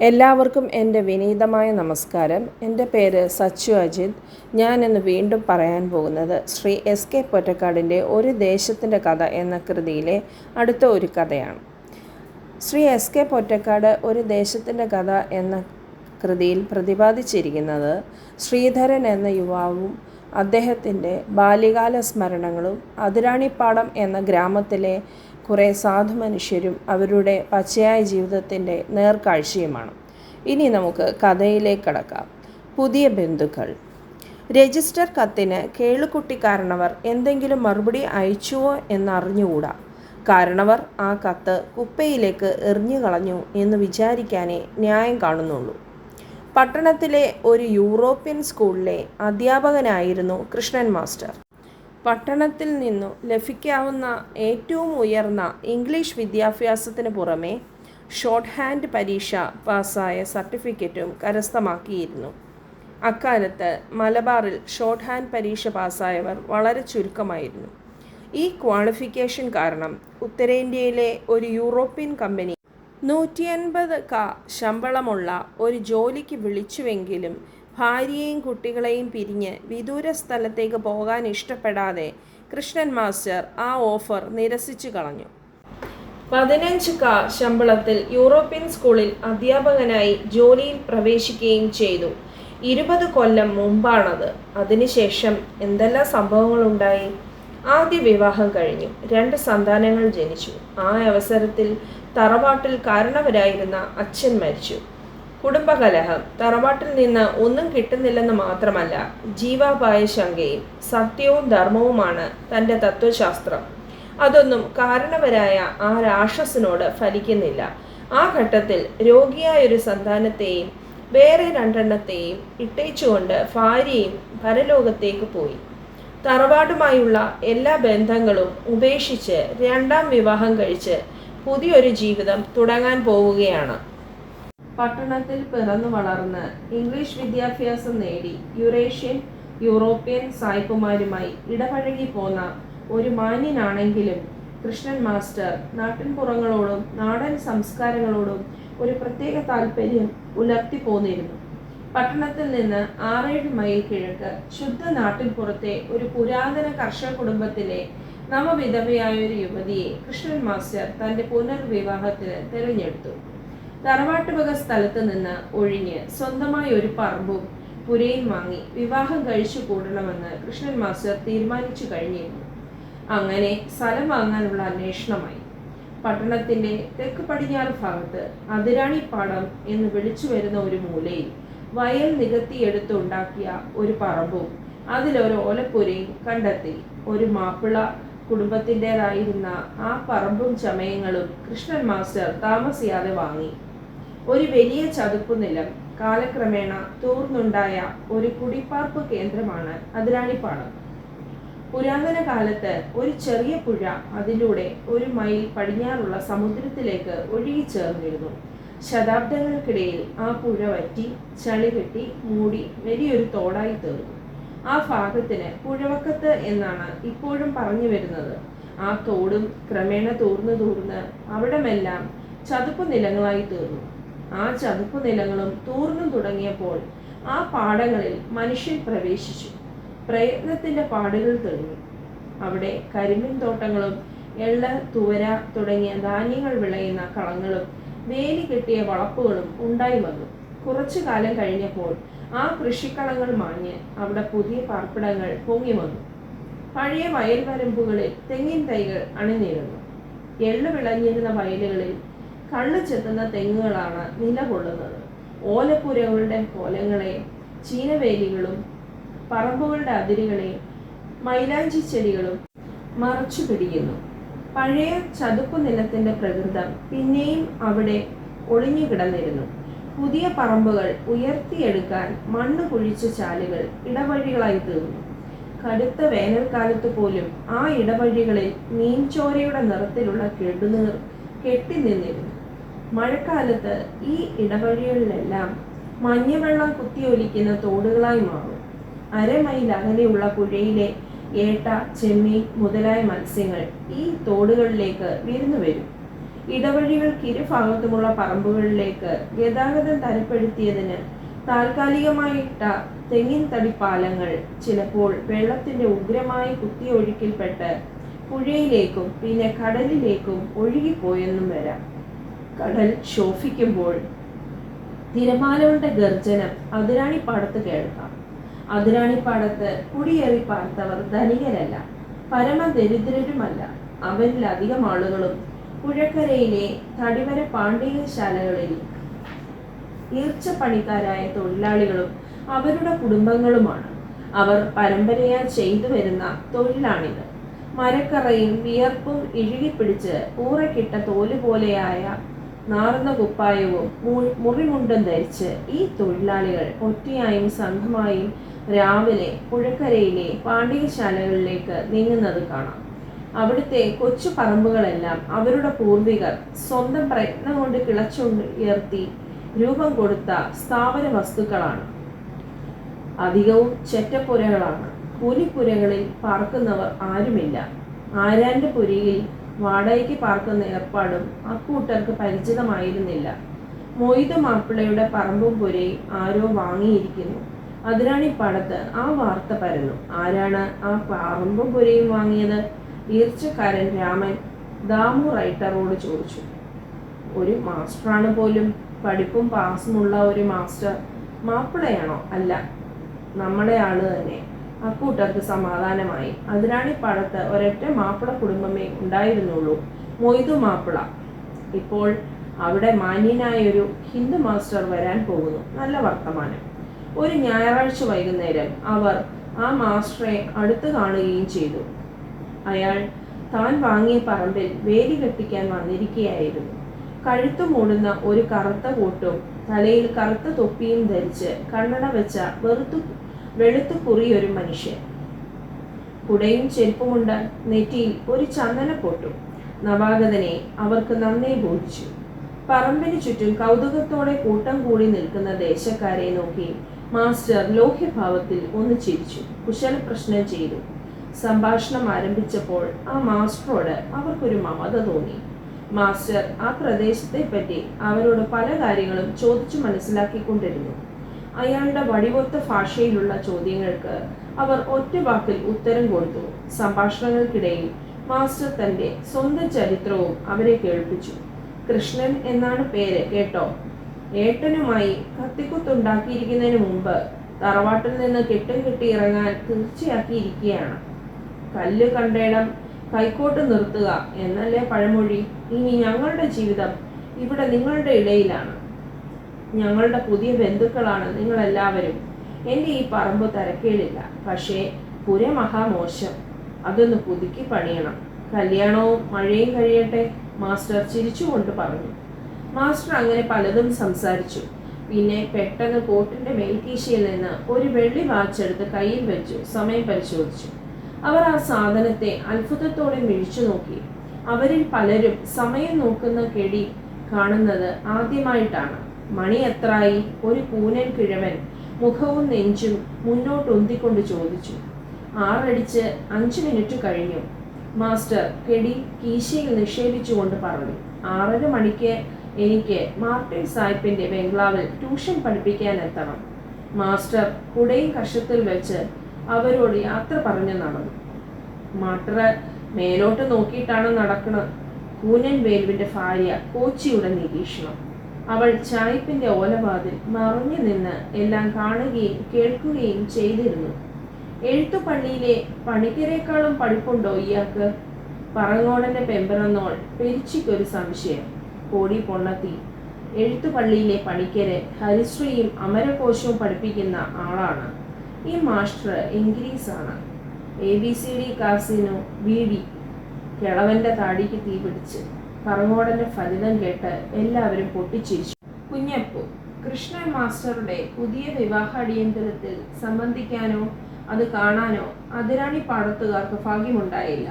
എല്ലാവർക്കും എന്റെ വിനീതമായ നമസ്കാരം. എന്റെ പേര് സച്ചു അജിത്. ഞാൻ ഇന്ന് വീണ്ടും പറയാൻ പോകുന്നത് ശ്രീ എസ് കെ പൊറ്റക്കാടിന്റെ ഒരു ദേശത്തിന്റെ കഥ എന്ന കൃതിയിലെ അടുത്ത ഒരു കഥയാണ്. ശ്രീ എസ് കെ പൊറ്റക്കാട് ഒരു ദേശത്തിന്റെ കഥ എന്ന കൃതിയിൽ പ്രതിപാദിച്ചിരിക്കുന്നത് ശ്രീധരൻ എന്ന യുവാവും അദ്ദേഹത്തിന്റെ ബാല്യകാല സ്മരണങ്ങളും അതിരാണിപ്പാടം എന്ന ഗ്രാമത്തിലെ കുറേ സാധു മനുഷ്യരും അവരുടെ പച്ചയായ ജീവിതത്തിന്റെ നേർക്കാഴ്ചയുമാണ്. ഇനി നമുക്ക് കഥയിലേക്ക് കടക്കാം. പുതിയ ബന്ധുക്കൾ. രജിസ്റ്റർ കത്തിന് കേളുകുട്ടി കാരണവർ എന്തെങ്കിലും മറുപടി അയച്ചുവോ എന്നറിഞ്ഞുകൂടാ. കാരണവർ ആ കത്ത് കുപ്പയിലേക്ക് എറിഞ്ഞു കളഞ്ഞു എന്ന് വിചാരിക്കാനേ ന്യായം കാണുന്നുള്ളൂ. പട്ടണത്തിലെ ഒരു യൂറോപ്യൻ സ്കൂളിലെ അധ്യാപകനായിരുന്നു കൃഷ്ണൻ മാസ്റ്റർ. പട്ടണത്തിൽ നിന്നു ലഭിക്കാവുന്ന ഏറ്റവും ഉയർന്ന ഇംഗ്ലീഷ് വിദ്യാഭ്യാസത്തിന് പുറമെ ഷോർട്ട് ഹാൻഡ് പരീക്ഷ പാസ്സായ സർട്ടിഫിക്കറ്റും കരസ്ഥമാക്കിയിരുന്നു. അക്കാലത്ത് മലബാറിൽ ഷോർട്ട് ഹാൻഡ് പരീക്ഷ പാസ്സായവർ വളരെ ചുരുക്കമായിരുന്നു. ഈ ക്വാളിഫിക്കേഷൻ കാരണം ഉത്തരേന്ത്യയിലെ ഒരു യൂറോപ്യൻ കമ്പനി നൂറ്റി അൻപത് ക ശമ്പളമുള്ള ഒരു ജോലിക്ക് വിളിച്ചുവെങ്കിലും ഭാര്യയെയും കുട്ടികളെയും പിരിഞ്ഞ് വിദൂര സ്ഥലത്തേക്ക് പോകാൻ ഇഷ്ടപ്പെടാതെ കൃഷ്ണൻ മാസ്റ്റർ ആ ഓഫർ നിരസിച്ചു കളഞ്ഞു. പതിനഞ്ച് ക ശമ്പളത്തിൽ യൂറോപ്യൻ സ്കൂളിൽ അധ്യാപകനായി ജോലിയിൽ പ്രവേശിക്കുകയും ചെയ്തു. ഇരുപത് കൊല്ലം മുമ്പാണത്. അതിനുശേഷം എന്തെല്ലാം സംഭവങ്ങളുണ്ടായി? ആദ്യ വിവാഹം കഴിഞ്ഞു. രണ്ട് സന്താനങ്ങൾ ജനിച്ചു. ആ അവസരത്തിൽ തറവാട്ടിൽ കാരണവരായിരുന്ന അച്ഛൻ മരിച്ചു. കുടുംബകലഹം തറവാട്ടിൽ നിന്ന് ഒന്നും കിട്ടുന്നില്ലെന്ന് മാത്രമല്ല ജീവാപായ ശങ്കയും സത്യവും ധർമ്മവുമാണ് തന്റെ തത്വശാസ്ത്രം. അതൊന്നും കാരണവരായ ആ രാക്ഷസിനോട് ഫലിക്കുന്നില്ല. ആ ഘട്ടത്തിൽ രോഗിയായൊരു സന്താനത്തെയും വേറെ രണ്ടെണ്ണത്തെയും ഇട്ടേച്ചുകൊണ്ട് ഭാര്യയും പരലോകത്തേക്ക് പോയി. തറവാടുമായുള്ള എല്ലാ ബന്ധങ്ങളും ഉപേക്ഷിച്ച് രണ്ടാം വിവാഹം കഴിച്ച് പുതിയൊരു ജീവിതം തുടങ്ങാൻ പോവുകയാണ്. പട്ടണത്തിൽ പിറന്നു വളർന്ന് ഇംഗ്ലീഷ് വിദ്യാഭ്യാസം നേടി യുറേഷ്യൻ യൂറോപ്യൻ സായിപ്പുമാരുമായി ഇടപഴകി പോന്ന ഒരു മാന്യനാണെങ്കിലും കൃഷ്ണൻ മാസ്റ്റർ നാട്ടിൻപുറങ്ങളോടും നാടൻ സംസ്കാരങ്ങളോടും ഒരു പ്രത്യേക താല്പര്യം ഉലർത്തി പോന്നിരുന്നു പട്ടണത്തിൽ നിന്ന് ആറേഴ് മൈൽ കിഴക്ക് ശുദ്ധ നാട്ടിൻപുറത്തെ ഒരു പുരാതന കർഷക കുടുംബത്തിലെ നവവിധവയായ ഒരു യുവതിയെ കൃഷ്ണൻ മാസ്റ്റർ തന്റെ പുനർവിവാഹത്തിന് തിരഞ്ഞെടുത്തു. തറവാട്ടുവക സ്ഥലത്ത് നിന്ന് ഒഴിഞ്ഞ് സ്വന്തമായി ഒരു പറമ്പും പുരയും വാങ്ങി വിവാഹം കഴിച്ചു കൂടണമെന്ന് കൃഷ്ണൻ മാസ്റ്റർ തീരുമാനിച്ചു കഴിഞ്ഞിരുന്നു. അങ്ങനെ സ്ഥലം വാങ്ങാനുള്ള അന്വേഷണമായി. പട്ടണത്തിന്റെ തെക്ക് പടിഞ്ഞാറ് ഭാഗത്ത് അതിരാണിപ്പാടം എന്ന് വിളിച്ചു വരുന്ന ഒരു മൂലയിൽ വയൽ നികത്തിയെടുത്തുണ്ടാക്കിയ ഒരു പറമ്പും അതിലൊരു ഓലപ്പുരയും കണ്ടെത്തി. ഒരു മാപ്പിള കുടുംബത്തിന്റെതായിരുന്ന ആ പറമ്പും ചമയങ്ങളും കൃഷ്ണൻ മാസ്റ്റർ താമസിയാതെ വാങ്ങി. ഒരു വലിയ ചതുപ്പ് നിലം കാലക്രമേണ തൂർന്നുണ്ടായ ഒരു കുടിപ്പാർപ്പ് കേന്ദ്രമാണ് അതിരാണിപ്പാടം പുരാതന കാലത്ത് ഒരു ചെറിയ പുഴ അതിലൂടെ ഒരു മൈൽ പടിഞ്ഞാറുള്ള സമുദ്രത്തിലേക്ക് ഒഴുകി ഒഴുകിച്ചേർന്നിരുന്നു ശതാബ്ദങ്ങൾക്കിടയിൽ ആ പുഴ വറ്റി ചളി കെട്ടി മൂടി വലിയൊരു തോടായി തീർന്നു. ആ ഭാഗത്തിന് പുഴവക്കത്ത് എന്നാണ് ഇപ്പോഴും പറഞ്ഞു വരുന്നത്. ആ തോടും ക്രമേണ തൂർന്നു തൂർന്ന് അവിടമെല്ലാം ചതുപ്പ് നിലങ്ങളായി തീർന്നു. ആ ചതുപ്പ് നിലങ്ങളും തൂർന്നു തുടങ്ങിയപ്പോൾ ആ പാടങ്ങളിൽ മനുഷ്യൻ പ്രവേശിച്ചു. പ്രയത്നത്തിന്റെ പാടുകൾ തെളിഞ്ഞു. അവിടെ കരിമിൻ തോട്ടങ്ങളും എള്ള തുവര തുടങ്ങിയ ധാന്യങ്ങൾ വിളയുന്ന കളങ്ങളും വേലി കെട്ടിയ വളപ്പുകളും ഉണ്ടായി വന്നു. കുറച്ചു കാലം കഴിഞ്ഞപ്പോൾ ആ കൃഷിക്കളങ്ങൾ മാഞ്ഞ് അവിടെ പുതിയ പാർപ്പിടങ്ങൾ പൊങ്ങി വന്നു. പഴയ വയൽ വരമ്പുകളിൽ തെങ്ങിൻ തൈകൾ അണിനിരുന്നു. എള്ള് വിളഞ്ഞിരുന്ന വയലുകളിൽ കള്ളു ചെത്തുന്ന തെങ്ങുകളാണ് നിലകൊള്ളുന്നത്. ഓലപ്പുരകളുടെ കോലങ്ങളെ ചീനവേലികളും പറമ്പുകളുടെ അതിരുകളെ മൈലാഞ്ചി ചെടികളും മറച്ചു പിടിക്കുന്നു. പഴയ ചതുപ്പ് നിലത്തിന്റെ പ്രകൃതം പിന്നെയും അവിടെ ഒളിഞ്ഞു കിടന്നിരുന്നു പുതിയ പറമ്പുകൾ ഉയർത്തിയെടുക്കാൻ മണ്ണ് കുഴിച്ച ചാലുകൾ ഇടവഴികളായി തീർന്നു. കടുത്ത വേനൽക്കാലത്ത് പോലും ആ ഇടവഴികളിൽ മീൻചോരയുടെ നിറത്തിലുള്ള കെടുനീർ കെട്ടി നിന്നിരുന്നു. മഴക്കാലത്ത് ഈ ഇടവഴികളിലെല്ലാം മഞ്ഞവെള്ളം കുത്തിയൊലിക്കുന്ന തോടുകളായി മാറും. അരമൈൽ അകലെയുള്ള പുഴയിലെ ഏട്ട ചെമ്മീൻ മുതലായ മത്സ്യങ്ങൾ ഈ തോടുകളിലേക്ക് വിരുന്നു വരും. ഇടവഴികൾക്ക് ഇരുഭാഗത്തുമുള്ള പറമ്പുകളിലേക്ക് ഗതാഗതം തരപ്പെടുത്തിയതിന് താൽക്കാലികമായിട്ട തെങ്ങിൻ തടി പാലങ്ങൾ ചിലപ്പോൾ വെള്ളത്തിന്റെ ഉഗ്രമായ കുത്തിയൊഴുക്കിൽപ്പെട്ട് പുഴയിലേക്കും പിന്നെ കടലിലേക്കും ഒഴുകിപ്പോയെന്നും വരാം. കടൽ ശോഭിക്കുമ്പോൾ തിരമാലകളുടെ ഗർജനം അതിരാണിപ്പാടത്ത് കേൾക്കാം. അതിരാണിപ്പാടത്ത് കുടിയേറി പാർത്തവർ ധനികരല്ല പരമദരിദ്രരുമല്ല. അവരിൽ അധികം ആളുകളും പുഴക്കരയിലെ തടിവര പാണ്ഡികശാലകളിൽ ഈർച്ചപ്പണിക്കാരായ തൊഴിലാളികളും അവരുടെ കുടുംബങ്ങളുമാണ്. അവർ പരമ്പരയായി ചെയ്തു വരുന്ന തൊഴിലാണിത്. മരക്കറയും വിയർപ്പും ഇഴുകിപ്പിടിച്ച് ഊറക്കിട്ട തോൽ നാർന്ന കുപ്പായവും മുറിമുണ്ടും ധരിച്ച് ഈ തൊഴിലാളികൾ ഒറ്റയായും സംഘമായും രാവിലെ പുഴക്കരയിലെ പാണ്ഡികശാലകളിലേക്ക് നീങ്ങുന്നത് കാണാം. അവിടുത്തെ കൊച്ചു പറമ്പുകളെല്ലാം അവരുടെ പൂർവികർ സ്വന്തം പ്രയത്നം കൊണ്ട് കിളച്ചുയർത്തി രൂപം കൊടുത്ത സ്ഥാപന വസ്തുക്കളാണ് അധികവും ചെറ്റപ്പുരകളാണ്. കൂലിപ്പുരകളിൽ പാർക്കുന്നവർ ആരുമില്ല. ആരാന്റെ പുരയിൽ വാടകയ്ക്ക് പാർക്കുന്ന ഏർപ്പാടും അക്കൂട്ടർക്ക് പരിചിതമായിരുന്നില്ല. മൊയ്ത മാപ്പിളയുടെ പറമ്പും പുരയും ആരോ വാങ്ങിയിരിക്കുന്നു. അതിരാണിപ്പാടത്ത് ആ വാർത്ത പരന്നു. ആരാണ് ആ പറമ്പും പുരയും വാങ്ങിയത്? ഈർച്ചക്കാരൻ രാമൻ ദാമു റൈറ്ററോട് ചോദിച്ചു. ഒരു മാസ്റ്ററാണ് പോലും. പഠിപ്പും പാസുമുള്ള ഒരു മാസ്റ്റർ. മാപ്പിളയാണോ? അല്ല. നമ്മളെ ആൾ തന്നെ. അക്കൂട്ടർക്ക് സമാധാനമായി. അതിരാണിപ്പാടത്ത് ഒരൊറ്റ മാപ്പിള കുടുംബമേ ഉണ്ടായിരുന്നുള്ളൂ. മൊയ്തു മാപ്പിള. ഇപ്പോൾ അവിടെ മാന്യനായൊരു ഹിന്ദു മാസ്റ്റർ വരാൻ പോകുന്നു. നല്ല വർത്തമാനം. ഒരു ഞായറാഴ്ച വൈകുന്നേരം അവർ ആ മാസ്റ്ററെ അടുത്ത് കാണുകയും ചെയ്തു. അയാൾ താൻ വാങ്ങിയ പറമ്പിൽ വേലി കെട്ടിക്കാൻ വന്നിരിക്കുകയായിരുന്നു കഴുത്തു മൂടുന്ന ഒരു കറുത്ത കോട്ടും തലയിൽ കറുത്ത തൊപ്പിയും ധരിച്ച് കണ്ണട വെച്ച വെറുത്തു വെളുത്തു കുറിയൊരു മനുഷ്യൻ. കുടയും ചെരുപ്പുമുണ്ട് നെറ്റിയിൽ ഒരു ചന്ദന പൊട്ടും. നവാഗതനെ അവർക്ക് നന്നേ ബോധിച്ചു. പറമ്പിന് ചുറ്റും കൗതുകത്തോടെ കൂട്ടം കൂടി നിൽക്കുന്ന ദേശക്കാരെ നോക്കി മാസ്റ്റർ ലോഹ്യഭാവത്തിൽ ഒന്ന് ചിരിച്ചു. കുശല പ്രശ്നം ചെയ്തു. സംഭാഷണം ആരംഭിച്ചപ്പോൾ ആ മാസ്റ്ററോട് അവർക്കൊരു മമത തോന്നി. മാസ്റ്റർ ആ പ്രദേശത്തെ പറ്റി അവരോട് പല കാര്യങ്ങളും ചോദിച്ചു മനസ്സിലാക്കിക്കൊണ്ടിരുന്നു. അയാളുടെ വടിവൊത്ത ഭാഷയിലുള്ള ചോദ്യങ്ങൾക്ക് അവർ ഒറ്റ വാക്കിൽ ഉത്തരം കൊടുത്തു. സംഭാഷണങ്ങൾക്കിടയിൽ മാസ്റ്റർ തന്റെ സ്വന്തം ചരിത്രവും അവരെ കേൾപ്പിച്ചു. കൃഷ്ണൻ എന്നാണ് പേര് കേട്ടോ? ഏട്ടനുമായി കത്തിക്കുത്തുണ്ടാക്കിയിരിക്കുന്നതിന് മുമ്പ് തറവാട്ടിൽ നിന്ന് കെട്ടും കെട്ടി ഇറങ്ങാൻ തീർച്ചയാക്കിയിരിക്കുകയാണ്. കല്ല് കണ്ടേടം കൈക്കോട്ട് നിർത്തുക എന്നല്ലേ പഴമൊഴി? ഇനി ഞങ്ങളുടെ ജീവിതം ഇവിടെ നിങ്ങളുടെ ഇടയിലാണ്. ഞങ്ങളുടെ പുതിയ ബന്ധുക്കളാണ് നിങ്ങളെല്ലാവരും. എന്റെ ഈ പറമ്പ് തരക്കേടില്ല. പക്ഷേ പുര മഹാമോശം അതൊന്ന് പുതുക്കി പണിയണം. കല്യാണവും മഴയും കഴിയട്ടെ മാസ്റ്റർ ചിരിച്ചുകൊണ്ട് പറഞ്ഞു. മാസ്റ്റർ അങ്ങനെ പലതും സംസാരിച്ചു. പിന്നെ പെട്ടെന്ന് കോട്ടിന്റെ മേൽക്കീശയിൽ നിന്ന് ഒരു വെള്ളി വാച്ചെടുത്ത് കയ്യിൽ വെച്ചു സമയം പരിശോധിച്ചു. അവർ ആ സാധനത്തെ അത്ഭുതത്തോടെ മിഴിച്ചു നോക്കി. അവരിൽ പലരും സമയം നോക്കുന്ന കെടി കാണുന്നത് ആദ്യമായിട്ടാണ്. മണി എത്രായി? ഒരു കൂനൻ കിഴവൻ മുഖവും നെഞ്ചും മുന്നോട്ട് ഉന്തിക്കൊണ്ട് ചോദിച്ചു. ആറടിച്ച് അഞ്ച് മിനിറ്റ് കഴിഞ്ഞു. മാസ്റ്റർ കെടി കീശയിൽ നിക്ഷേപിച്ചുകൊണ്ട് പറഞ്ഞു. ആറര മണിക്ക് എനിക്ക് മാർട്ടിൻ സാഹിബിന്റെ ബംഗ്ലാവിൽ ട്യൂഷൻ പഠിപ്പിക്കാൻ എത്തണം. മാസ്റ്റർ കുടയും കഷത്തിൽ വെച്ച് അവരോട് യാത്ര പറഞ്ഞു നടന്നു. മാട്ടറ് മേലോട്ട് നോക്കിയിട്ടാണ് നടക്കുന്നത് കൂനൻ വേലുവിന്റെ ഭാര്യ കോച്ചിയുടെ നിരീക്ഷണം. അവൾ ചായ്പിന്റെ ഓലവാതിൽ മറിഞ്ഞു നിന്ന് എല്ലാം കാണുകയും കേൾക്കുകയും ചെയ്തിരുന്നു. എഴുത്തുപള്ളിയിലെ പണിക്കരേക്കാളും പഠിപ്പുണ്ടോ ഇയാൾക്ക്? പറങ്ങോടന്റെ പെമ്പറന്നോൾ പെരിച്ചിക്കൊരു സംശയം. കോടി പൊണ്ണത്തി. എഴുത്തുപള്ളിയിലെ പണിക്കരെ ഹരിശ്രീയും അമരകോശവും പഠിപ്പിക്കുന്ന ആളാണ്. ഈ മാസ്റ്റർ ഇംഗ്ലീഷാണ് A B C D casino B D കിളവന്റെ താടിക്ക് തീപിടിച്ച്. പറങ്ങോടന്റെ ഫലിതം കേട്ട് എല്ലാവരും പൊട്ടിച്ചിരിച്ചു. കുഞ്ഞപ്പു കൃഷ്ണൻ മാസ്റ്ററുടെ പുതിയ വിവാഹ അടിയന്തരത്തിൽ സംബന്ധിക്കാനോ അത് കാണാനോ അതിരാണി പാടത്തുകാർക്ക് ഭാഗ്യമുണ്ടായില്ല.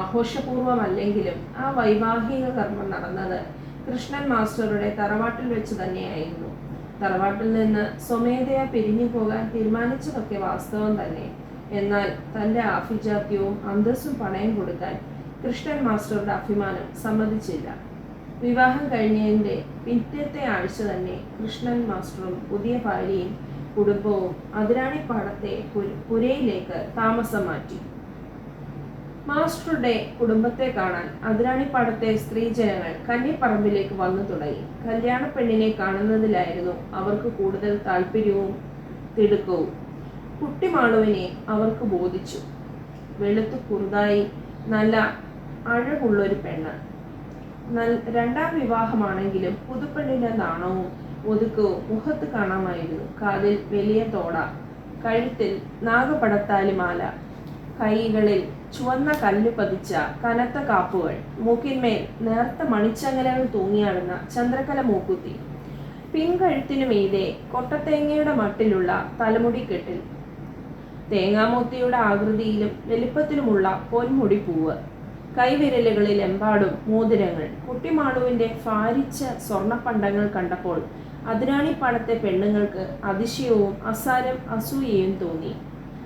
ആഘോഷപൂർവമല്ലെങ്കിലും ആ വൈവാഹിക കർമ്മം നടന്നത് കൃഷ്ണൻ മാസ്റ്ററുടെ തറവാട്ടിൽ വെച്ച് തന്നെയായിരുന്നു. തറവാട്ടിൽ നിന്ന് സ്വമേധയാ പിരിഞ്ഞു പോകാൻ തീരുമാനിച്ചതൊക്കെ വാസ്തവം തന്നെ. എന്നാൽ തന്റെ ആഭിജാത്യവും അന്തസ്സും പണയം കൊടുക്കാൻ കൃഷ്ണൻ മാസ്റ്ററുടെ അഭിമാനം സമ്മതിച്ചില്ല. വിവാഹം കഴിഞ്ഞതിന്റെ പിറ്റത്തെ ആഴ്ച തന്നെ കൃഷ്ണൻ മാസ്റ്ററും പുതിയ ഭാര്യയും കുടുംബവും അതിരാണിപ്പാടത്തെ പാടത്തെ പുരയിലേക്ക് താമസം മാറ്റി. മാസ്റ്ററുടെ കുടുംബത്തെ കാണാൻ അതിരാണിപ്പാടത്തെ സ്ത്രീജനങ്ങൾ കന്നിപ്പറമ്പിലേക്ക് വന്നു തുടങ്ങി. കല്യാണ പെണ്ണിനെ കാണുന്നതിലായിരുന്നു അവർക്ക് കൂടുതൽ താല്പര്യവും തിടുക്കവും. കുട്ടിമാളുവിനെ അവർക്ക് ബോധിച്ചു. വെളുത്തു കുറുതായി നല്ല അഴകുള്ളൊരു പെണ്ണ്. രണ്ടാം വിവാഹമാണെങ്കിലും പുതുപ്പെണ്ണിന്റെ നാണവും ഒതുക്കവും മുഖത്ത് കാണാമായിരുന്നു. കാതിൽ വലിയ തോട കഴുത്തിൽ നാഗപടത്താലി മാല കൈകളിൽ ചുവന്ന കല്ല് പതിച്ച കനത്ത കാപ്പുകൾ മൂക്കിന്മേൽ നേർത്ത മണിച്ചങ്ങലകൾ തൂങ്ങിയാടുന്ന ചന്ദ്രകല മൂക്കുത്തി പിൻകഴുത്തിനു മീതെ കൊട്ടത്തേങ്ങയുടെ മട്ടിലുള്ള തലമുടി കെട്ടിൽ തേങ്ങാമൂത്തിയുടെ ആകൃതിയിലും വലിപ്പത്തിലുമുള്ള പൊന്മുടി പൂവ്. കൈവിരലുകളിൽ എമ്പാടും മോതിരങ്ങൾ. കുട്ടിമാളുവിന്റെ ഭാരിച്ച സ്വർണപ്പണ്ടങ്ങൾ കണ്ടപ്പോൾ അതിരാണിപ്പാടത്തെ പെണ്ണുങ്ങൾക്ക് അതിശയവും അസാരം അസൂയയും തോന്നി.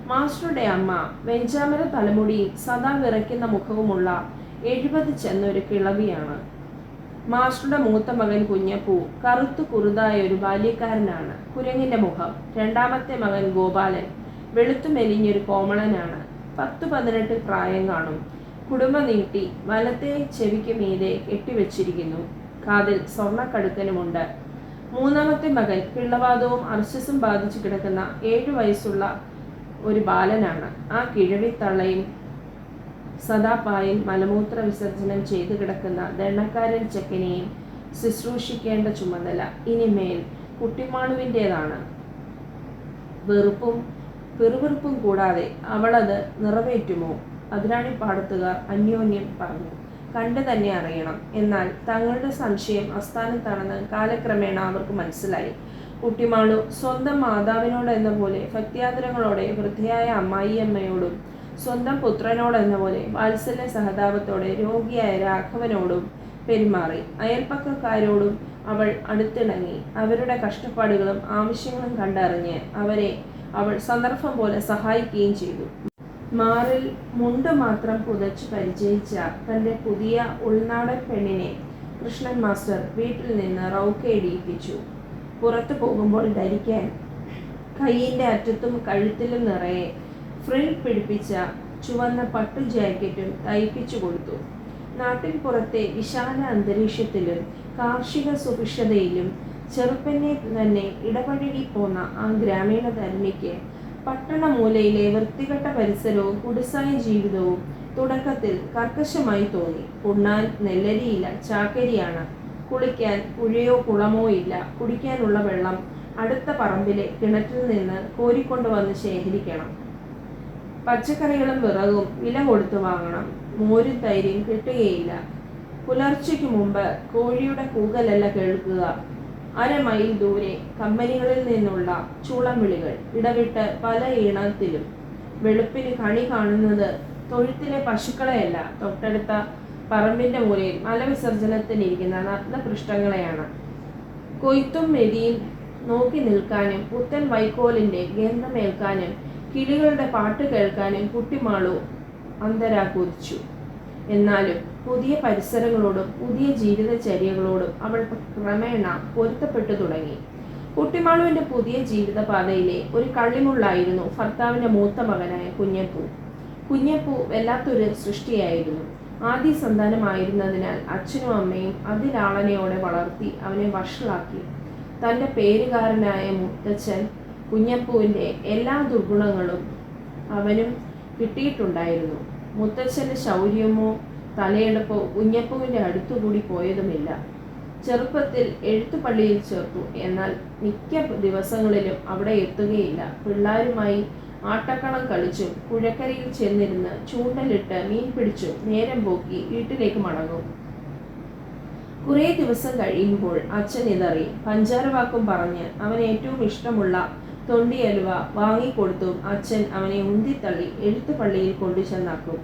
മാസ്റ്ററുടെ അമ്മ വെഞ്ചാമര തലമുടി സദാ വിറയ്ക്കുന്ന മുഖവുമുള്ള എഴുപത് ചെന്നൊരു കിളവിയാണ്. മാസ്റ്ററുടെ മൂത്ത മകൻ കുഞ്ഞപ്പൂ കറുത്തു കുറുതായ ഒരു ബാല്യക്കാരനാണ്. കുരങ്ങിന്റെ മുഖം. രണ്ടാമത്തെ മകൻ ഗോപാലൻ വെളുത്തു മെലിഞ്ഞൊരു കോമളനാണ്. പത്തു പതിനെട്ട് പ്രായം കാണും. കുടുംബ നീട്ടി വലത്തെ ചെവിക്ക് മീതെ കെട്ടിവെച്ചിരിക്കുന്നു. കാതിൽ സ്വർണക്കടുക്കനുമുണ്ട്. മൂന്നാമത്തെ മകൻ പിള്ളവാദവും അർശസും ബാധിച്ചു കിടക്കുന്ന ഏഴു വയസ്സുള്ള ഒരു ബാലനാണ്. ആ കിഴവി തള്ളയും സദാപായും മലമൂത്ര വിസർജനം ചെയ്തു കിടക്കുന്ന ദണ്ണക്കാരൻ ചെക്കനെയും ശുശ്രൂഷിക്കേണ്ട ചുമതല ഇനിമേൽ കുട്ടിമാണുവിന്റേതാണ്. വെറുപ്പും പെറുവെറുപ്പും കൂടാതെ അവളത് നിറവേറ്റുമോ? അതിരാണി പാടത്തുകാർ അന്യോന്യം പറഞ്ഞു കണ്ടു തന്നെ അറിയണം എന്നാൽ തങ്ങളുടെ സംശയം അസ്ഥാനത്താണെന്ന് കാലക്രമേണ അവർക്ക് മനസ്സിലായി. കുട്ടിമാളു സ്വന്തം മാതാവിനോട് എന്ന പോലെ ഭക്തിയാദരങ്ങളോടെ വൃദ്ധയായ അമ്മായിയമ്മയോടും സ്വന്തം പുത്രനോടെന്ന പോലെ വാത്സല്യ സഹതാപത്തോടെ രോഗിയായ രാഘവനോടും പെരുമാറി. അയൽപ്പക്കക്കാരോടും അവൾ അടുത്തിണങ്ങി. അവരുടെ കഷ്ടപ്പാടുകളും ആവശ്യങ്ങളും കണ്ടറിഞ്ഞ് അവരെ അവൾ സന്ദർഭം പോലെ സഹായിക്കുകയും ചെയ്തു. മാറിൽ മുണ്ട് മാത്രം പുതച്ച് പരിചയിച്ച തന്റെ പുതിയ ഉൾനാടൻ പെണ്ണിനെ കൃഷ്ണൻ മാസ്റ്റർ വീട്ടിൽ നിന്ന് റൗക്കേടിയിപ്പിച്ചു. പുറത്തു പോകുമ്പോൾ ധരിക്കാൻ കൈയിന്റെ അറ്റത്തും കഴുത്തിലും നിറയെ ഫ്രിൽ പിടിപ്പിച്ച ചുവന്ന പട്ടു ജാക്കറ്റും തയ്പ്പിച്ചു കൊടുത്തു. നാട്ടിൻ പുറത്തെ വിശാല അന്തരീക്ഷത്തിലും കാർഷിക സുഭിക്ഷതയിലും ചെറുപ്പനെ തന്നെ ഇടപഴകി പോന്ന ആ ഗ്രാമീണ തരുണിക്ക് പട്ടണമൂലയിലെ വൃത്തികെട്ട പരിസരവും കുടിസായ ജീവിതവും തുടക്കത്തിൽ കർക്കശമായി തോന്നി. ഉണ്ണാൻ നെല്ലരിയില്ല ചാക്കരിയാണ്. കുളിക്കാൻ പുഴയോ കുളമോ ഇല്ല. കുടിക്കാനുള്ള വെള്ളം അടുത്ത പറമ്പിലെ കിണറ്റിൽ നിന്ന് കോരിക്കൊണ്ടുവന്ന് ശേഖരിക്കണം. പച്ചക്കറികളും വിറകും വില കൊടുത്തു വാങ്ങണം. മോരും തൈരും കിട്ടുകയില്ല. പുലർച്ചയ്ക്ക് മുമ്പ് കോഴിയുടെ കൂകലല്ല കേൾക്കുക. അരമൈൽ ദൂരെ കമ്പനികളിൽ നിന്നുള്ള ചൂളം വിളികൾ ഇടവിട്ട് പല ഈണത്തിലും. വെളുപ്പിന് കണി കാണുന്നത് തൊഴുത്തിലെ പശുക്കളെയല്ല. തൊട്ടടുത്ത പറമ്പിന്റെ മൂലയിൽ മലവിസർജനത്തിനിരിക്കുന്ന നഗ്നപൃഷ്ഠങ്ങളെയാണ് കൊയ്ത്തും മെതിയും നോക്കി നിൽക്കാനും പുത്തൻ വൈക്കോലിന്റെ ഗന്ധമേൽക്കാനും കിളികളുടെ പാട്ട് കേൾക്കാനും കുട്ടിമാളു അന്തരാ കൊതിച്ചു. എന്നാലും പുതിയ പരിസരങ്ങളോടും പുതിയ ജീവിതചര്യകളോടും അവൾ ക്രമേണ പൊരുത്തപ്പെട്ടു തുടങ്ങി. കുട്ടിമാളുവിന്റെ പുതിയ ജീവിതപാതയിലെ ഒരു കള്ളിമുള്ളായിരുന്നു ഭർത്താവിന്റെ മൂത്ത മകനായ കുഞ്ഞപ്പൂ. കുഞ്ഞപ്പൂ വല്ലാത്തൊരു സൃഷ്ടിയായിരുന്നു. ആദ്യ സന്താനമായിരുന്നതിനാൽ അച്ഛനും അമ്മയും അതിലാളനയോടെ വളർത്തി അവനെ വഷളാക്കി. തന്റെ പേരുകാരനായ മുത്തച്ഛൻ കുഞ്ഞപ്പൂവിന്റെ എല്ലാ ദുർഗുണങ്ങളും അവനും കിട്ടിയിട്ടുണ്ടായിരുന്നു. മുത്തച്ഛന്റെ ശൗര്യമോ തലയെടുപ്പോ കുഞ്ഞപ്പൂവിന്റെ അടുത്തുകൂടി പോയതുമില്ല. ചെറുപ്പത്തിൽ എഴുത്തുപള്ളിയിൽ ചേർത്തു. എന്നാൽ മിക്ക ദിവസങ്ങളിലും അവിടെ എത്തുകയില്ല. പിള്ളാരുമായി ആട്ടക്കളം കളിച്ചും പുഴക്കരയിൽ ചെന്നിരുന്ന് ചൂണ്ടലിട്ട് മീൻ പിടിച്ചും നേരം പോക്കി വീട്ടിലേക്ക് മടങ്ങും. കുറേ ദിവസം കഴിയുമ്പോൾ അച്ഛൻ ഇതറി. പഞ്ചാരവാക്കും പറഞ്ഞ് അവൻ ഏറ്റവും ഇഷ്ടമുള്ള തൊണ്ടിയലുവ വാങ്ങിക്കൊടുത്തും അച്ഛൻ അവനെ ഉന്തിത്തള്ളി എഴുത്തുപള്ളിയിൽ കൊണ്ടു ചെന്നാക്കും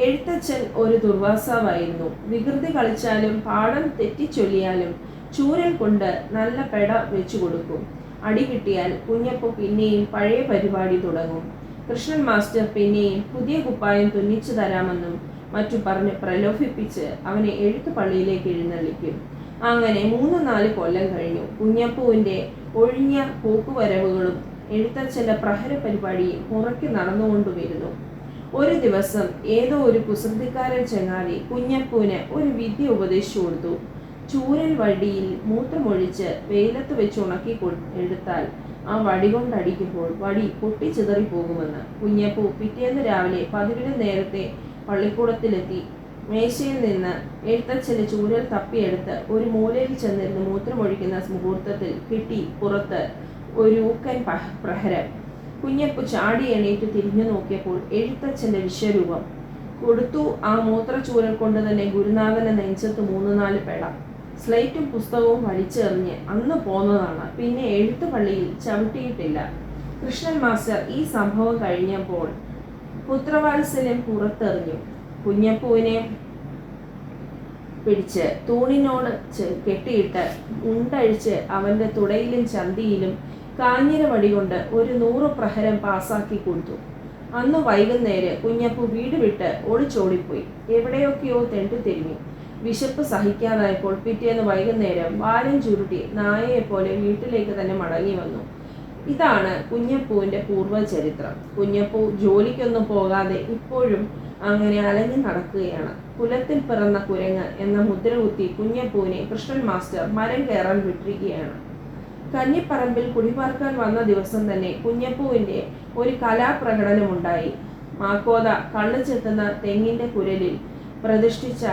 എഴുത്തച്ഛൻ ഒരു ദുർവാസാവായിരുന്നു. വികൃതി കളിച്ചാലും പാഠം തെറ്റിച്ചൊല്ലിയാലും ചൂരൽ കൊണ്ട് നല്ല പെട വെച്ചു കൊടുക്കും. അടി കിട്ടിയാൽ കുഞ്ഞപ്പു പിന്നെയും പഴയ പരിപാടി തുടങ്ങും. കൃഷ്ണൻ മാസ്റ്റർ പിന്നെയും പുതിയ കുപ്പായം തുന്നിച്ചു തരാമെന്നും മറ്റു പറഞ്ഞ് പ്രലോഭിപ്പിച്ച് അവനെ എഴുത്തു പള്ളിയിലേക്ക് എഴുന്നള്ളിക്കും. അങ്ങനെ മൂന്ന് നാല് കൊല്ലം കഴിഞ്ഞു. കുഞ്ഞപ്പൂവിന്റെ ഒഴിഞ്ഞ പോക്കുവരവുകളും എഴുത്തച്ഛന്റെ പ്രഹര പരിപാടിയും മുറയ്ക്ക് നടന്നുകൊണ്ടുവരുന്നു. ഒരു ദിവസം ഏതോ ഒരു കുസൃതിക്കാരൻ ചങ്ങാതി കുഞ്ഞപ്പൂന് ഒരു വിദ്യ ഉപദേശിച്ചു കൊടുത്തു. ചൂരൽ വടിയിൽ മൂത്രമൊഴിച്ച് വെയിലത്ത് വെച്ച് ഉണക്കി എടുത്താൽ ആ വടി കൊണ്ടടിക്കുമ്പോൾ വടി പൊട്ടിച്ചിതറി പോകുമെന്ന്. കുഞ്ഞപ്പൂ പിറ്റേന്ന് രാവിലെ പതിവിന് നേരത്തെ പള്ളിക്കൂടത്തിലെത്തി. മേശയിൽ നിന്ന് എഴുത്തച്ഛന് ചൂരൽ തപ്പിയെടുത്ത് ഒരു മൂലയിൽ ചെന്നിരുന്ന് മൂത്രമൊഴിക്കുന്ന മുഹൂർത്തത്തിൽ കിട്ടി പുറത്ത് ഒരു ഊക്കൻ പ്രഹരം. കുഞ്ഞപ്പു ചാടി എണീറ്റ് തിരിഞ്ഞു നോക്കിയപ്പോൾ എഴുത്തച്ഛന്റെ വിശ്വരൂപം. കൊടുത്തു ആ മൂത്രച്ചൂരൽ കൊണ്ട് തന്നെ ഗുരുനാഥന്റെ നെഞ്ചത്ത് മൂന്ന് നാല് പെട. സ്ലേറ്റും പുസ്തകവും വലിച്ചെറിഞ്ഞ് അന്ന് പോന്നതാണ്. പിന്നെ എഴുത്തു പള്ളിയിൽ ചവിട്ടിയിട്ടില്ല. കൃഷ്ണൻ മാസ്റ്റർ ഈ സംഭവം കഴിഞ്ഞപ്പോൾ പുത്രവാത്സല്യം പുറത്തെറിഞ്ഞു. കുഞ്ഞപ്പൂവിനെ പിടിച്ച് തൂണിനോട് കെട്ടിയിട്ട് ഉണ്ടഴിച്ച് അവന്റെ തുടയിലും ചന്തിയിലും കാഞ്ഞിര വടി കൊണ്ട് ഒരു നൂറ് പ്രഹരം പാസാക്കി കൊടുത്തു. അന്ന് വൈകുന്നേരം കുഞ്ഞപ്പു വീട് വിട്ട് ഒളിച്ചോടിപ്പോയി. എവിടെയൊക്കെയോ തെണ്ടു തിരിഞ്ഞു. വിശപ്പ് സഹിക്കാതായപ്പോൾ പിറ്റേന്ന് വൈകുന്നേരം വാരം ചുരുട്ടി നായയെ പോലെ വീട്ടിലേക്ക് തന്നെ മടങ്ങി വന്നു. ഇതാണ് കുഞ്ഞപ്പൂവിന്റെ പൂർവചരിത്രം. കുഞ്ഞപ്പൂ ജോലിക്കൊന്നും പോകാതെ ഇപ്പോഴും അങ്ങനെ അലഞ്ഞു നടക്കുകയാണ്. കുലത്തിൽ പിറന്ന കുരങ്ങ് എന്ന മുദ്രകുത്തി കുഞ്ഞപ്പൂവിനെ കൃഷ്ണൻ മാസ്റ്റർ മരം കയറാൻ വിട്ടിരിക്കുകയാണ്. കന്നിപ്പറമ്പിൽ കുടിപാർക്കാൻ വന്ന ദിവസം തന്നെ കുഞ്ഞപ്പൂവിന്റെ ഒരു കലാപ്രകടനമുണ്ടായി. മാക്കോത കണ്ണു ചെത്തുന്ന തെങ്ങിന്റെ കുരലിൽ പ്രതിഷ്ഠിച്ച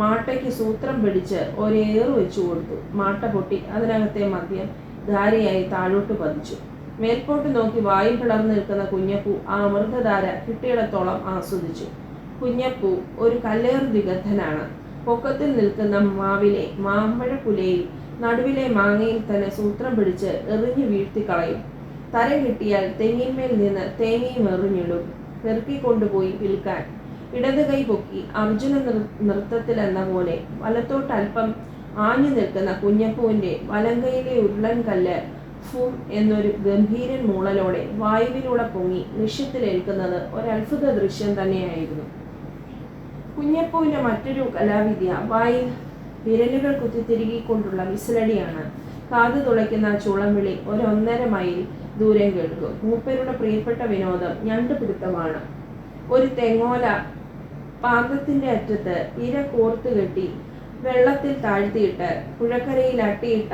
മാട്ടയ്ക്ക് സൂത്രം പിടിച്ച് ഒരേറ് വെച്ചു കൊടുത്തു. മാട്ട പൊട്ടി അതിനകത്തെ മദ്യം ധാരയായി താഴോട്ട് പതിച്ചു. മേൽപോട്ട് നോക്കി വായു പിളർന്നു നിൽക്കുന്ന കുഞ്ഞപ്പൂ ആ അമൃതധാര കിട്ടിയിടത്തോളം ആസ്വദിച്ചു. കുഞ്ഞപ്പൂ ഒരു കല്ലേർ വിഗദ്ധനാണ് പൊക്കത്തിൽ നിൽക്കുന്ന മാവിലെ മാമ്പഴ കുലയിൽ നടുവിലെ മാങ്ങയിൽ തന്നെ സൂത്രം പിടിച്ച് എറിഞ്ഞു വീഴ്ത്തി കളയും തരം കിട്ടിയാൽ തെങ്ങിന്മേൽ നിന്ന് തേങ്ങയും എറിഞ്ഞിടും. പെറുക്കിക്കൊണ്ടുപോയി വിൽക്കാൻ. ഇടത് കൈ പൊക്കി അർജുന നൃ നൃത്തത്തിൽ എന്ന പോലെ വലത്തോട്ട് അല്പം ആഞ്ഞു നിൽക്കുന്ന കുഞ്ഞപ്പൂവിന്റെ വലങ്കയിലെ ഉരുളൻ കല്ല് ഫും എന്നൊരു ഗംഭീരൻ മൂളലോടെ വായുവിലൂടെ പൊങ്ങി ലക്ഷ്യത്തിലേൽക്കുന്നത് ഒരത്ഭുത ദൃശ്യം തന്നെയായിരുന്നു. കുഞ്ഞപ്പൂവിന്റെ മറ്റൊരു കലാവിദ്യ വായിൽ വിരലുകൾ കുത്തിത്തിരുകിക്കൊണ്ടുള്ള വിസിലടിയാണ്. കാതു തുളയ്ക്കുന്ന ചുളംവിളി ഒരൊന്നര മൈൽ ദൂരം കേൾക്കും. മൂപ്പരുടെ പ്രിയപ്പെട്ട വിനോദം ഞണ്ടുപിടുത്തമാണ് ഒരു തെങ്ങോല പാന്തത്തിന്റെ അറ്റത്ത് ഇര കോർത്തു കെട്ടി വെള്ളത്തിൽ താഴ്ത്തിയിട്ട് പുഴക്കരയിൽ അട്ടിയിട്ട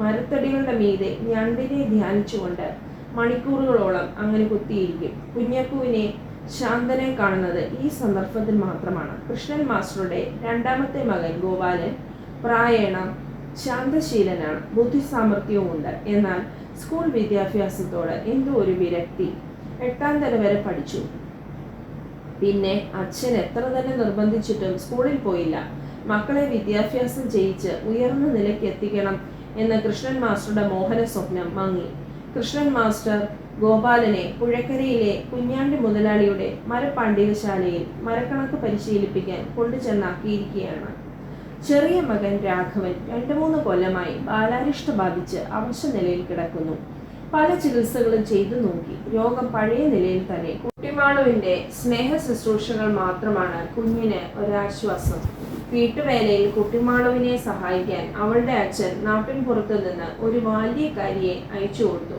മരത്തടികളുടെ മീതെ ഞണ്ടിനെ ധ്യാനിച്ചുകൊണ്ട് മണിക്കൂറുകളോളം അങ്ങനെ കുത്തിയിരിക്കും. കുഞ്ഞപ്പൂവിനെ ശാന്തനെ കാണുന്നത് ഈ സന്ദർഭത്തിൽ മാത്രമാണ്. കൃഷ്ണൻ മാസ്റ്ററുടെ രണ്ടാമത്തെ മകൻ ഗോപാലൻ പ്രായേണ ശാന്തശീലനാണ് ബുദ്ധിസാമർഥ്യവുമുണ്ട്. എന്നാൽ സ്കൂൾ വിദ്യാഭ്യാസത്തോട് എന്തോ ഒരു വിരക്തി എട്ടാം തരം വരെ പഠിച്ചു. പിന്നെ അച്ഛൻ എത്ര തന്നെ നിർബന്ധിച്ചിട്ടും സ്കൂളിൽ പോയില്ല. മക്കളെ വിദ്യാഭ്യാസം ചെയ്യിച്ച് ഉയർന്ന നിലയ്ക്ക് എത്തിക്കണം എന്ന കൃഷ്ണൻ മാസ്റ്ററുടെ മോഹന സ്വപ്നം മങ്ങി. കൃഷ്ണൻ മാസ്റ്റർ ഗോപാലനെ പുഴക്കരയിലെ കുഞ്ഞാണ്ടി മുതലാളിയുടെ മരപ്പാണ്ഡികശാലയിൽ മരക്കണക്ക് പരിശീലിപ്പിക്കാൻ കൊണ്ടുചെന്നാക്കിയിരിക്കുകയാണ്. ചെറിയ മകൻ രാഘവൻ രണ്ടു മൂന്ന് കൊല്ലമായി ബാലാരിഷ്ട ബാധിച്ച് അവശ നിലയിൽ കിടക്കുന്നു. പല ചികിത്സകളും ചെയ്തു നോക്കി. രോഗം പഴയ നിലയിൽ തന്നെ. കുട്ടിമാളുവിന്റെ സ്നേഹ ശുശ്രൂഷകൾ മാത്രമാണ് കുഞ്ഞിന് ഒരാശ്വാസം. വീട്ടുവേലയിൽ കുട്ടിമാളുവിനെ സഹായിക്കാൻ അവളുടെ അച്ഛൻ നാട്ടിൻ പുറത്തു നിന്ന് ഒരു ബാല്യക്കാരിയെ അയച്ചു കൊടുത്തു.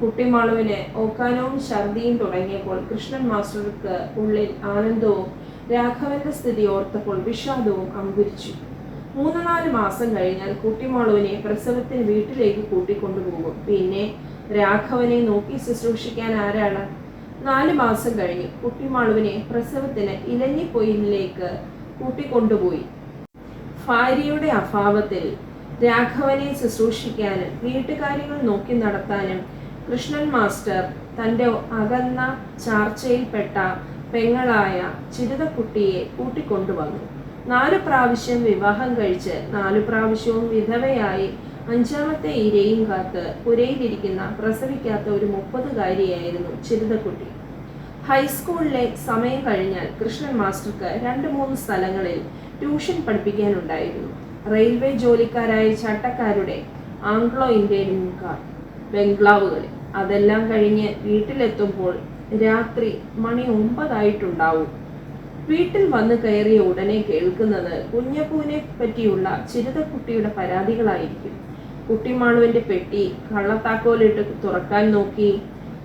കുട്ടിമാളുവിന് ഓക്കാനവും ഛർദിയും തുടങ്ങിയപ്പോൾ കൃഷ്ണൻ മാസ്റ്റർക്ക് ഉള്ളിൽ ആനന്ദവും രാഘവന്റെ സ്ഥിതി ഓർത്തപ്പോൾ വിഷാദവും അങ്കുരിച്ചു. മൂന്ന് നാല് മാസം കഴിഞ്ഞാൽ കുട്ടിമാളുവിനെ പ്രസവത്തിന് വീട്ടിലേക്ക് കൂട്ടിക്കൊണ്ടുപോകും. പിന്നെ രാഘവനെ നോക്കി ശുശ്രൂഷിക്കാൻ ആരാണ്? നാല് മാസം കഴിഞ്ഞു കുട്ടിമാളുവിനെ പ്രസവത്തിന് ഇലഞ്ഞിപ്പൊയിലേക്ക് കൂട്ടിക്കൊണ്ടുപോയി. ഭാര്യയുടെ അഭാവത്തിൽ രാഘവനെ ശുശ്രൂഷിക്കാനും വീട്ടുകാര്യങ്ങൾ നോക്കി നടത്താനും കൃഷ്ണൻ മാസ്റ്റർ തന്റെ അകന്ന ചാർച്ചയിൽപ്പെട്ട പെങ്ങളായ ചിരിതക്കുട്ടിയെ കൂട്ടിക്കൊണ്ടുവന്നു. നാലു പ്രാവശ്യം വിവാഹം കഴിച്ച് നാലു പ്രാവശ്യവും വിധവയായി അഞ്ചാമത്തെ ഇരയും കാത്ത് പുരയിലിരിക്കുന്ന പ്രസവിക്കാത്ത ഒരു മുപ്പതുകാരിയായിരുന്നു ചിരിതക്കുട്ടി ഹൈസ്കൂളിലെ സമയം കഴിഞ്ഞാൽ കൃഷ്ണൻ മാസ്റ്റർക്ക് രണ്ട് മൂന്ന് സ്ഥലങ്ങളിൽ ട്യൂഷൻ പഠിപ്പിക്കാനുണ്ടായിരുന്നു. റെയിൽവേ ജോലിക്കാരായ ചട്ടക്കാരുടെ ആംഗ്ലോ ഇന്ത്യൻകാർ ബംഗ്ലാവുകളിൽ. അതെല്ലാം കഴിഞ്ഞ് വീട്ടിലെത്തുമ്പോൾ രാത്രി മണി ഒമ്പതായിട്ടുണ്ടാവും. വീട്ടിൽ വന്നു കയറിയ ഉടനെ കേൾക്കുന്നത് കുഞ്ഞപ്പൂവിനെ പറ്റിയുള്ള ചിരുതക്കുട്ടിയുടെ പരാതികളായിരിക്കും. കുട്ടിമാളുവിന്റെ പെട്ടി കള്ളത്താക്കോലിട്ട് തുറക്കാൻ നോക്കി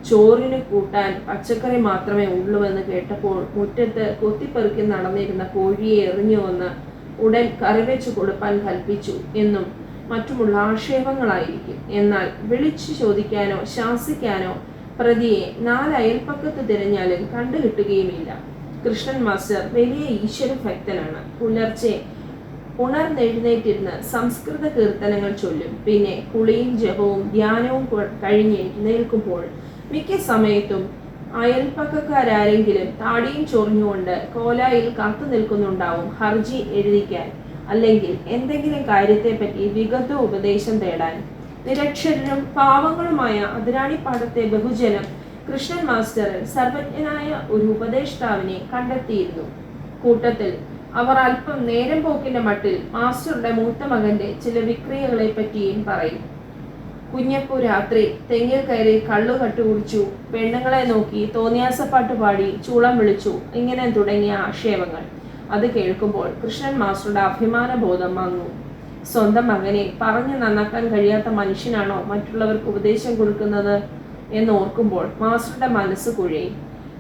ചോറിന് കൂട്ടാൻ പച്ചക്കറി മാത്രമേ ഉള്ളൂവെന്ന് കേട്ടപ്പോൾ മുറ്റത്ത് കൊത്തിപ്പെറുക്കി നടന്നിരുന്ന കോഴിയെ എറിഞ്ഞു വന്ന് ഉടൻ കറിവെച്ചു കൊടുപ്പാൻ കൽപ്പിച്ചു എന്നും മറ്റുമുള്ള ആക്ഷേപങ്ങളായിരിക്കും. എന്നാൽ വിളിച്ചു ചോദിക്കാനോ ശാസിക്കാനോ പ്രതിയെ നാല് അയൽപ്പക്കത്ത് തിരഞ്ഞാലും കണ്ടുകിട്ടുകയുമില്ല. കൃഷ്ണൻ മാസ്റ്റർ വലിയ ഈശ്വര ഭക്തനാണ് പുലർച്ചെ ഉണർന്നെഴുന്നേറ്റിരുന്ന് സംസ്കൃത കീർത്തനങ്ങൾ ചൊല്ലും. പിന്നെ കുളിയും ജപവും ധ്യാനവും കഴിഞ്ഞ് എഴുന്നേൽക്കുമ്പോൾ മിക്ക സമയത്തും അയൽപ്പക്കക്കാരെങ്കിലും താടിയും ചൊറിഞ്ഞുകൊണ്ട് കോലായിൽ കാത്തു നിൽക്കുന്നുണ്ടാവും ഹർജി എഴുതിക്കാൻ അല്ലെങ്കിൽ എന്തെങ്കിലും കാര്യത്തെപ്പറ്റി വിഗത ഉപദേശം തേടാൻ. നിരക്ഷരരും പാവങ്ങളുമായ അതിരാണിപ്പാടത്തെ ബഹുജനം കൃഷ്ണൻ മാസ്റ്റർ സർവജ്ഞനായ ഒരു ഉപദേഷ്ടാവിനെ കണ്ടെത്തിയിരുന്നു. കൂട്ടത്തിൽ അവർ അല്പം നേരം പോക്കിന്റെ മട്ടിൽ മാസ്റ്ററുടെ മൂത്ത മകന്റെ ചില വിക്രിയകളെ പറ്റിയും പറയും. കുഞ്ഞപ്പൂ രാത്രി തെങ്ങിൽ കയറി കള്ളു കട്ടുകുടിച്ചു പെണ്ണുങ്ങളെ നോക്കി തോന്നിയാസപ്പാട്ട് പാടി ചൂളം വിളിച്ചു ഇങ്ങനെ തുടങ്ങിയ ആക്ഷേപങ്ങൾ. അത് കേൾക്കുമ്പോൾ കൃഷ്ണൻ മാസ്റ്ററുടെ അഭിമാന ബോധം മങ്ങും. സ്വന്തം മകനെ. പറഞ്ഞു നന്നാക്കാൻ കഴിയാത്ത മനുഷ്യനാണോ മറ്റുള്ളവർക്ക് ഉപദേശം കൊടുക്കുന്നത് എന്ന് ഓർക്കുമ്പോൾ മാസ്റ്ററുടെ മനസ്സ് കുഴയും.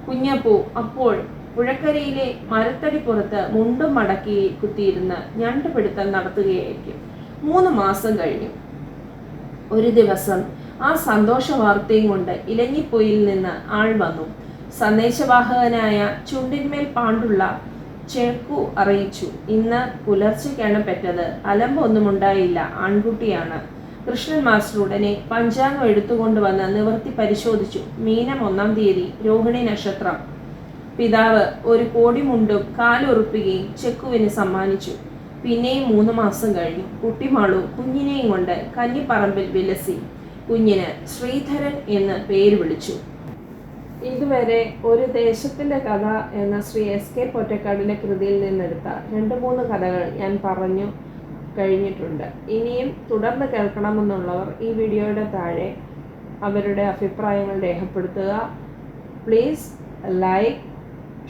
കുഞ്ഞപ്പൂ അപ്പോൾ പുഴക്കരയിലെ മരത്തടി പുറത്ത് മുണ്ടും മടക്കി കുത്തിയിരുന്ന് ഞണ്ട് പിടുത്തം നടത്തുകയായിരിക്കും. മൂന്ന് മാസം കഴിഞ്ഞു. ഒരു ദിവസം ആ സന്തോഷ വാർത്തയും കൊണ്ട് ഇലഞ്ഞിപ്പൊയിൽ നിന്ന് ആൾ വന്നു. സന്ദേശവാഹകനായ ചുണ്ടിന്മേൽ പാണ്ടുള്ള ചെക്കു അറിയിച്ചു ഇന്ന് പുലർച്ചയ്ക്കാണ് പെറ്റത്. അലമ്പൊന്നും ഉണ്ടായില്ല. ആൺകുട്ടിയാണ്. കൃഷ്ണൻ മാസ്റ്റർ ഉടനെ പഞ്ചാംഗം എടുത്തുകൊണ്ടുവന്ന് നിവർത്തി പരിശോധിച്ചു. മീനം ഒന്നാം തീയതി രോഹിണി നക്ഷത്രം. പിതാവ് ഒരു കോടി കോടിമുണ്ടും കാലുറുപ്പുകയും ചെക്കുവിന് സമ്മാനിച്ചു. പിന്നെയും മൂന്ന് മാസം കഴിഞ്ഞു. കുട്ടിമാളു കുഞ്ഞിനെയും കൊണ്ട് കന്നിപ്പറമ്പിൽ വിലസി. കുഞ്ഞിന് ശ്രീധരൻ എന്ന് പേര് വിളിച്ചു. ഇതുവരെ ഒരു ദേശത്തിന്റെ കഥ എന്ന ശ്രീ എസ് കെ പൊറ്റക്കാടിന്റെ കൃതിയിൽ നിന്നെടുത്ത രണ്ട് മൂന്ന് കഥകൾ ഞാൻ പറഞ്ഞു കഴിഞ്ഞിട്ടുണ്ട്. ഇനിയും തുടർന്ന് കേൾക്കണമെന്നുള്ളവർ ഈ വീഡിയോയുടെ താഴെ അവരുടെ അഭിപ്രായങ്ങൾ രേഖപ്പെടുത്തുക. Please like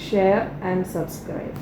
share and subscribe.